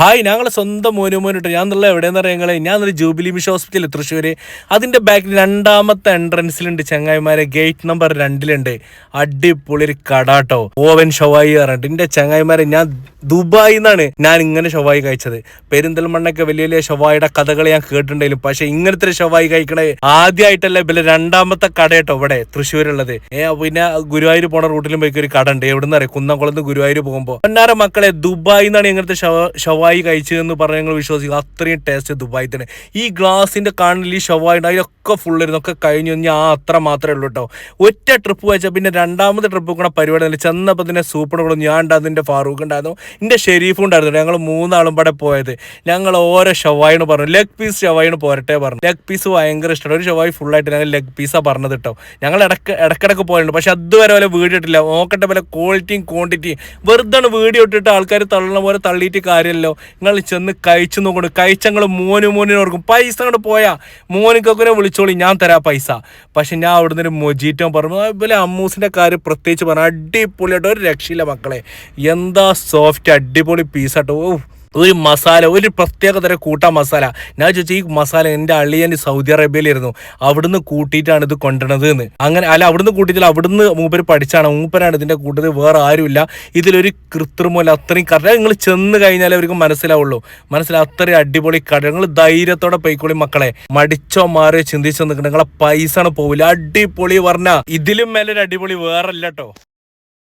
Hi ഞങ്ങളെ സ്വന്തം മോനു മോനിട്ട്. ഞാൻ നല്ല എവിടെയെന്ന് അറിയാങ്ങളെ ഞാൻ ഒരു ജൂബിലി മിഷ ഹോസ്പിറ്റൽ തൃശ്ശൂര് അതിന്റെ ബാക്കിൽ രണ്ടാമത്തെ എൻട്രൻസിലുണ്ട് ചങ്ങായിമാരെ. ഗേറ്റ് നമ്പർ രണ്ടിലുണ്ട്. അടിപൊളി ഒരു കടാട്ടോ ഓവൻ ഷവായി പറഞ്ഞിട്ട്. എന്റെ ചങ്ങായിമാരെ ഞാൻ ദുബായിൽ നിന്നാണ് ഞാൻ ഇങ്ങനെ ഷവായി കഴിച്ചത്. പെരിന്തൽമണ്ണൊക്കെ വലിയ വലിയ ഷവായിയുടെ കഥകൾ ഞാൻ കേട്ടിട്ടുണ്ടെങ്കിലും പക്ഷെ ഇങ്ങനത്തെ ഒരു ഷവായി കഴിക്കണേ ആദ്യമായിട്ടല്ലേ പിന്നെ രണ്ടാമത്തെ കട കേട്ടോ ഇവിടെ തൃശ്ശൂരുള്ളത്. ഏ പിന്നെ ഗുരുവായൂർ പോണ റൂട്ടിലും പോയി ഒരു കട ഉണ്ട് എവിടുന്ന് അറിയാം? കുന്നംകുളത്ത് ഗുരുവായൂർ പോകുമ്പോൾ പൊന്നാര മക്കളെ ദുബായിൽ നിന്നാണ് ഇങ്ങനത്തെ ഷവായി കഴിച്ചതെന്ന് പറഞ്ഞ് ഞങ്ങൾ വിശ്വസിക്കും. അത്രയും ടേസ്റ്റ് ദുബായിൽ തന്നെ. ഈ ഗ്ലാസിന്റെ കാണിൽ ഈ ഷവായി അതിലൊക്കെ ഒക്കെ കഴിഞ്ഞു ഞാൻ അത്ര മാത്രമേ ഉള്ളൂ കേട്ടോ ഒറ്റ ട്രിപ്പ് വെച്ചാൽ പിന്നെ രണ്ടാമത്തെ ട്രിപ്പ് കൂടെ പരിപാടി ചെന്നപ്പോൾ തന്നെ സൂപ്പർ കൂടെ ഞാൻ ഉണ്ടായിരുന്നു എന്റെ ഫാറൂഖ് ഉണ്ടായിരുന്നു എന്റെ ഷെരീഫും ഉണ്ടായിരുന്നു. ഞങ്ങൾ മൂന്നാളും ഇവിടെ പോയത്. ഞങ്ങൾ ഓരോ ഷവായിന്ന് പറഞ്ഞു. ലെഗ് പീസ് ഷവായിന്ന് പോരട്ടെ പറഞ്ഞു. ലെഗ് പീസ് ഭയങ്കര ഇഷ്ടമാണ്. ഒരു ഷവായി ഫുള്ളായിട്ട് ഞങ്ങൾ ലെഗ് പീസാണ് പറഞ്ഞത് കേട്ടോ. ഞങ്ങൾ ഇടയ്ക്ക് ഇടക്കിടക്ക് പോയിട്ടുണ്ട്. പക്ഷെ അതുവരെ വല്ല വീടിട്ടില്ല ഇട്ടില്ല. നോക്കട്ടെ പോലെ ക്വാളിറ്റിയും ക്വാണ്ടിറ്റിയും വെറുതെ വീഡിയോ ഇട്ടിട്ട് ആൾക്കാർ തള്ളണ പോലെ തള്ളിയിട്ട് കാര്യമല്ലോ നിങ്ങൾ ചെന്ന് കഴിച്ചു നോക്കണം കഴിച്ചങ്ങൾ മോന് മോനിന് ഓർക്കും. പൈസ അങ്ങോട്ട് പോയാ. മോനിക്കൊക്കെ വിളിച്ചോളി. ഞാൻ തരാം പൈസ. പക്ഷെ ഞാൻ അവിടുന്ന് ഒരു മൊജീറ്റോ പറഞ്ഞു. അതുപോലെ അമ്മൂസിന്റെ കാര്യം പ്രത്യേകിച്ച് പറഞ്ഞു അടിപൊളിയായിട്ട് ഒരു രക്ഷയില്ല മക്കളെ. എന്താ സോഫ്റ്റ് അടിപൊളി പീസാട്ടോ ഓ ഒരു മസാല ഒരു പ്രത്യേക തരം കൂട്ട മസാല ഞാൻ ചോദിച്ചു ഈ മസാല എന്റെ അളിയൻ സൗദി അറേബ്യയിലായിരുന്നു. അവിടുന്ന് കൂട്ടിയിട്ടാണ് ഇത് കൊണ്ടുവരണത് എന്ന് അങ്ങനെ അല്ല അവിടുന്ന് കൂട്ടിയിട്ടില്ല അവിടുന്ന് മൂപ്പര് പഠിച്ചാണ്. മൂപ്പരാണ് ഇതിന്റെ കൂട്ടത് വേറെ ആരുമില്ല. ഇതിലൊരു കൃത്രിമല്ല അത്രയും കറക്റ്റ് നിങ്ങൾ ചെന്ന് കഴിഞ്ഞാലേ അവർക്ക് മനസ്സിലാവുള്ളൂ. മനസ്സിലാവും അത്രയും അടിപൊളി കട. നിങ്ങൾ ധൈര്യത്തോടെ പൈക്കോളി മക്കളെ. മടിച്ചോ മാറിയോ ചിന്തിച്ചോ നിൽക്കണം നിങ്ങളെ പൈസ പോവില്ല. അടിപൊളി പറഞ്ഞ ഇതിലും മേലൊരു അടിപൊളി വേറെ കേട്ടോ